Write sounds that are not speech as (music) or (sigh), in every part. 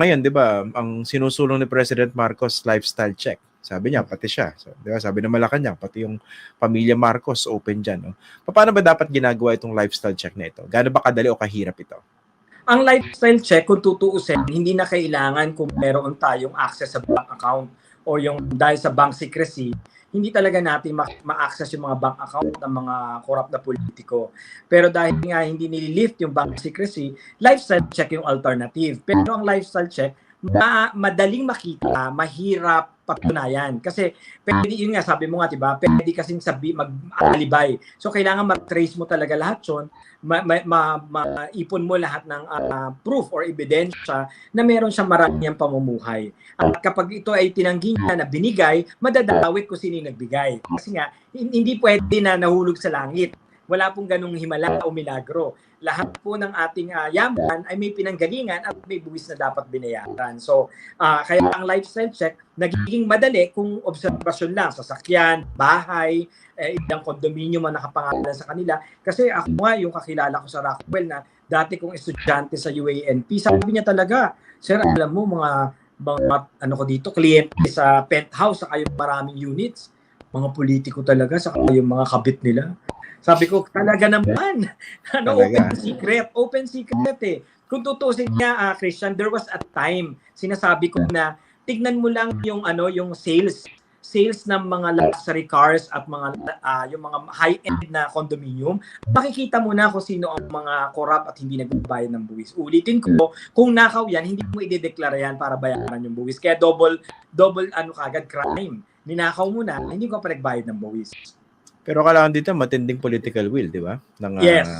ngayon, 'di ba, ang sinusulong ni President Marcos lifestyle check. Sabi niya pati siya. So, 'di ba? Sabi ng Malacanang pati yung pamilya Marcos open diyan, no. Paano ba dapat ginagawa itong lifestyle check na ito? Gaano ba kadali o kahirap ito? Ang lifestyle check, kung tutuusin, hindi na kailangan kung meron tayong access sa bank account o yung dahil sa bank secrecy, hindi talaga natin ma- ma-access yung mga bank account ng mga corrupt na politiko. Pero dahil nga hindi nililift yung bank secrecy, lifestyle check yung alternative. Pero ang lifestyle check, ma- madaling makita, mahirap patunayan. Kasi pwede, yun nga, sabi mo nga, diba, pwede kasing sabi, mag-alibay. So, kailangan mag-trace mo talaga lahat yun, ma- ma- ma- maipon mo lahat ng ah, proof or ebidensya na meron siyang maraming pamumuhay. At kapag ito ay tinanggi niya na binigay, madadawit kung sino yung nagbigay. Kasi nga, hin- hindi pwede na nahulog sa langit. Wala pong ganong himala o milagro. Lahat po ng ating ah, yaman ay may pinanggalingan at may buwis na dapat binayaran. So, ah, kaya ang lifestyle check, nagiging madali kung obserbasyon lang, sasakyan, bahay, eh, ilang kondominium ang nakapangalan sa kanila. Kasi ako nga, yung kakilala ko sa Rockwell na dati kong estudyante sa UANP, sabi niya talaga, Sir, alam mo, mga, mga ano ko dito, kliyente sa penthouse, saka yung maraming units, mga politiko talaga, saka yung mga kabit nila. Sabi ko, talaga naman. (laughs) Ano, Talaga. open secret. Open secret eh. Kung tutusin niya, ah, Christian, there was a time, sinasabi ko na, tignan mo lang yung ano yung sales sales ng mga luxury cars at mga ah, yung mga high-end na condominium, makikita mo na kung sino ang mga corrupt at hindi nagbabayad ng buwis. Ulitin ko, kung nakaw yan, hindi mo idedeklara yan para bayaran yung buwis. Kaya double, double ano kagad crime. Ninakaw mo na, hindi ko pa nagbayad ng buwis. Pero kailangan dito matinding political will, 'di ba? Ng ah, Yes.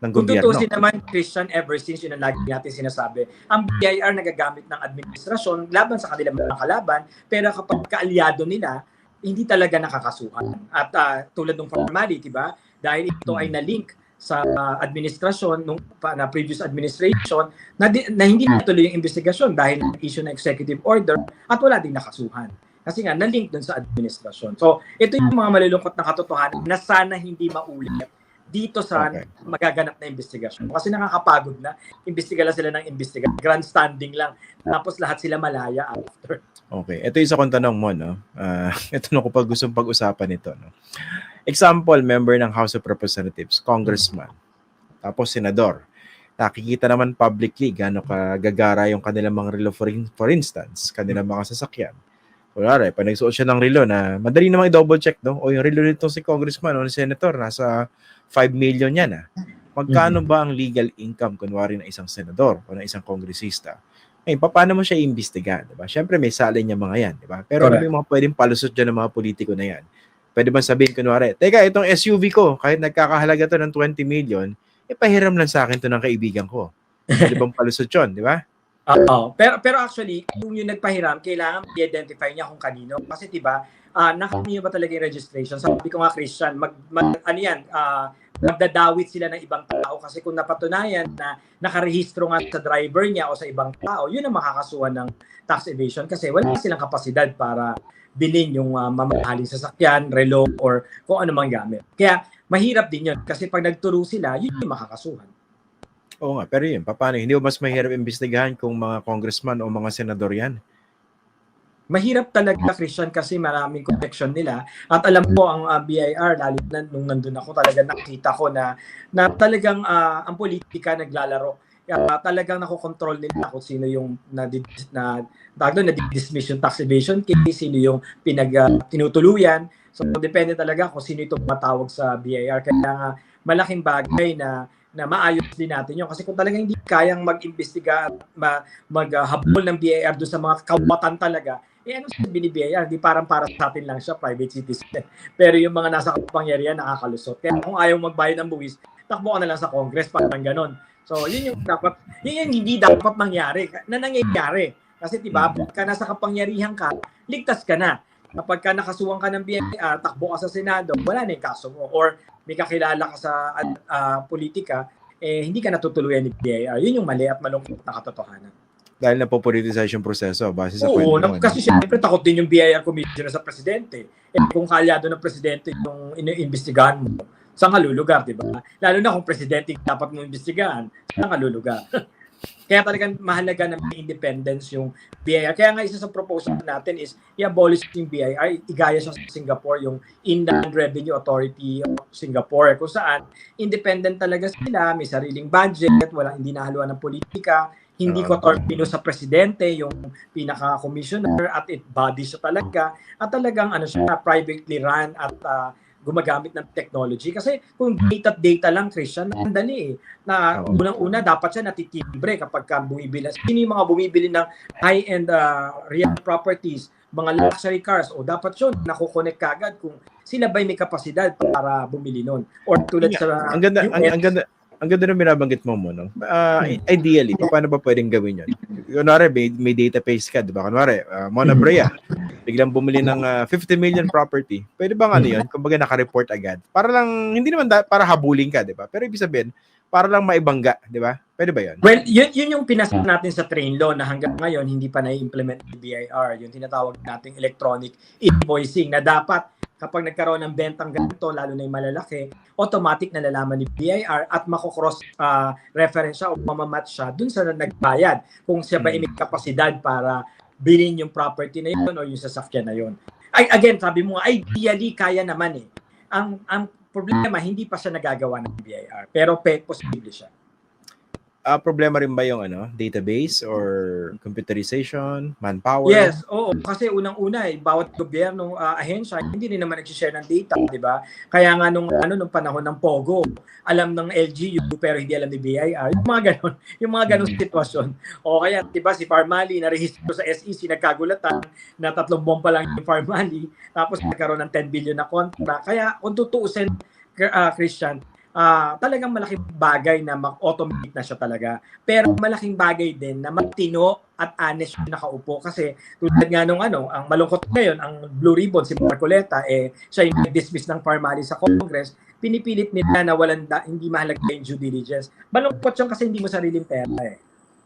ng Kung gobyerno. tutusin naman, Christian, ever since yun ang lagi natin sinasabi, ang BIR nagagamit ng administrasyon laban sa kanilang mga kalaban, pero kapag kaalyado nila, hindi talaga nakakasuhan. At ah, tulad ng formality, ba? Dahil ito ay na-link sa ah, administrasyon nung pa, na previous administration na, di- na hindi natuloy yung investigasyon dahil issue ng executive order at wala ding nakasuhan. Kasi nga, na-link dun sa administrasyon. So, ito yung mga malulungkot na katotohanan na sana hindi maulit dito sa Okay. magaganap na investigasyon. Kasi nakakapagod na, imbestiga lang sila ng imbestiga, grandstanding lang, tapos lahat sila malaya after. Okay. Ito yung isa kong tanong mo, no? Ah, (laughs) ito na ko pag gustong pag-usapan ito, no? Example, member ng House of Representatives, congressman, tapos senador. Nakikita naman publicly gaano kagagara yung kanilang mga relo for, in- for instance, kanilang mga sasakyan. Kunwari, pag nagsuot siya ng relo na madali namang i-double check, no? O yung relo nito si congressman o ni senator, nasa 5 million yan, ah. Magkano ba ang legal income, kunwari, ng isang senador o ng isang kongresista? Eh, paano mo siya iimbestigahan, di ba? Siyempre, may salin niya mga yan, di ba? Pero ano Correct. yung mga pwedeng palusot dyan ng mga politiko na yan? Pwede ba sabihin, kunwari, teka, itong SUV ko, kahit nagkakahalaga to ng 20 million, eh, pahiram lang sa akin to ng kaibigan ko. Pwede bang palusot yun, di ba? Oo. Pero pero actually, kung yung nagpahiram, kailangan i-identify niya kung kanino. Kasi 'di ba, ah nakanino ba talaga yung registration? Sabi ko nga Christian, mag, mag ano yan, ah magdadawit sila ng ibang tao kasi kung napatunayan na nakarehistro nga sa driver niya o sa ibang tao, yun ang makakasuhan ng tax evasion kasi wala silang kapasidad para bilhin yung uh, mamahaling sasakyan, relo, or kung ano mang gamit. Kaya mahirap din yun kasi pag nagturo sila, yun yung makakasuhan. Oo nga, pero yun, paano? Hindi ba mas mahirap imbestigahan kung mga congressman o mga senador yan? mahirap talaga Christian kasi maraming connection nila at alam ko ang uh, BIR lalo na nung nandun ako talaga nakita ko na na talagang uh, ang politika naglalaro uh, talagang nakokontrol nila kung sino yung na na tawag doon, na dismiss yung tax evasion case sino yung pinag uh, tinutuluyan so depende talaga kung sino itong matawag sa BIR kaya nga malaking bagay na na maayos din natin yun. Kasi kung talagang hindi kayang mag-imbestiga at ma- maghabol ng BIR doon sa mga kawatan talaga, eh ano sabi ni BIR? Di parang para sa atin lang siya, private citizen. (laughs) Pero yung mga nasa kapangyarihan, nakakalusot. Kaya kung ayaw magbayad ng buwis, takbo ka na lang sa Congress, parang ganon. So, yun yung dapat, yun yung hindi dapat mangyari, na nangyayari. Kasi diba, pagka nasa kapangyarihan ka, ligtas ka na. Kapag ka nakasuwang ka ng BIR, takbo ka sa Senado, wala na yung kaso mo. Or may kakilala ka sa uh, politika, eh, hindi ka natutuluyan ni BIR. Yun yung mali at malungkot na katotohanan. Dahil napopoliticize yung proseso base sa Oo, na, kasi siyempre takot din yung BIR commissioner sa presidente. Eh, kung kalyado ng presidente yung iniimbestigahan mo, saan ka lulugar, di ba? Lalo na kung presidente dapat mo imbestigahan, saan ka lulugar? (laughs) Kaya talagang mahalaga na may independence yung BIR. Kaya nga isa sa proposal natin is i-abolish yung BIR, igaya sa Singapore, yung Inland Revenue Authority of Singapore, kung saan independent talaga sila, may sariling budget, wala hindi nahaluan ng politika, hindi ko torpino sa presidente, yung pinaka-commissioner, at it body siya talaga, at talagang ano siya, privately run at ah, gumagamit ng technology. Kasi kung data at data lang, Christian, nandali eh. Na unang-una, dapat siya natitibre kapag ka bumibili. Sino yung mga bumibili ng high-end ah, real properties, mga luxury cars, o dapat yun, nakukonect kagad kung sila ba'y may kapasidad para bumili nun. Or tulad sa ang ganda, ang, US, ang ganda, ang ganda ng binabanggit mo mo, no? Ah, Hmm. ideally, paano ba pwedeng gawin yun? Kunwari, may, may database ka, di ba? Kunwari, uh, Mona Brea, biglang bumili ng ah, 50 million property. Pwede bang ano yun? Kumbaga naka-report agad. Para lang, hindi naman da, para habulin ka, di ba? Pero ibig sabihin, para lang maibangga, di ba? Pwede ba yun? Well, yun, yun yung pinasa natin sa train law na hanggang ngayon hindi pa na-implement ng BIR, yung tinatawag nating electronic invoicing na dapat kapag nagkaroon ng bentang ganito, lalo na yung malalaki, automatic na lalaman ni BIR at makocross uh, reference siya o mamamatch siya dun sa nagbayad kung siya ba ay may kapasidad para bilhin yung property na yun o yung sasakyan na yun. Ay, again, sabi mo ideally, kaya naman eh. Ang, ang problema, hindi pa siya nagagawa ng BIR, pero pe, posible siya. Ah, problema rin ba yung ano, database or computerization, manpower? Yes, oo. Kasi unang-una, eh, bawat gobyerno, ah, ahensya, hindi rin naman nag-share ng data, di ba? Kaya nga nung, ano, nung panahon ng POGO, alam ng LGU pero hindi alam ni BIR. Yung mga ganon, (laughs) yung mga ganong sitwasyon. O kaya, di ba, si Farmali, narehistro sa SEC, nagkagulatan na tatlong pa lang yung Farmali, tapos nagkaroon ng 10 billion na kontra. Kaya, kung tutuusin, ah, Christian, ah talagang malaking bagay na mag-automate na siya talaga. Pero malaking bagay din na matino at honest yung nakaupo kasi tulad nga nung ano, ang malungkot ngayon, ang Blue Ribbon, si Marcoleta, eh, siya yung dismiss ng Parmali sa Congress, pinipilit nila na walang da, hindi mahalaga yung due diligence. Malungkot yun kasi hindi mo sariling pera eh.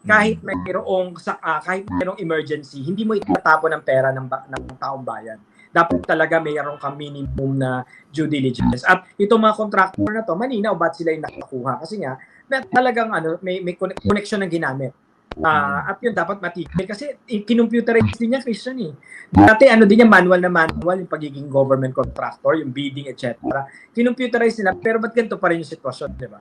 Kahit mayroong sa ah, kahit mayroong emergency, hindi mo itatapon ng pera ng, ng taong bayan. Dapat talaga mayroong ka minimum na due diligence. At itong mga contractor na to, maninaw ba't sila yung nakakuha? Kasi nga, na, talagang ano, may, may conne- connection na ginamit. Ah, at yun dapat matigil kasi kinomputerize din niya Christian eh. Dati ano din niya manual na manual yung pagiging government contractor, yung bidding etc. Kinomputerize nila pero ba't ganito pa rin yung sitwasyon, di ba?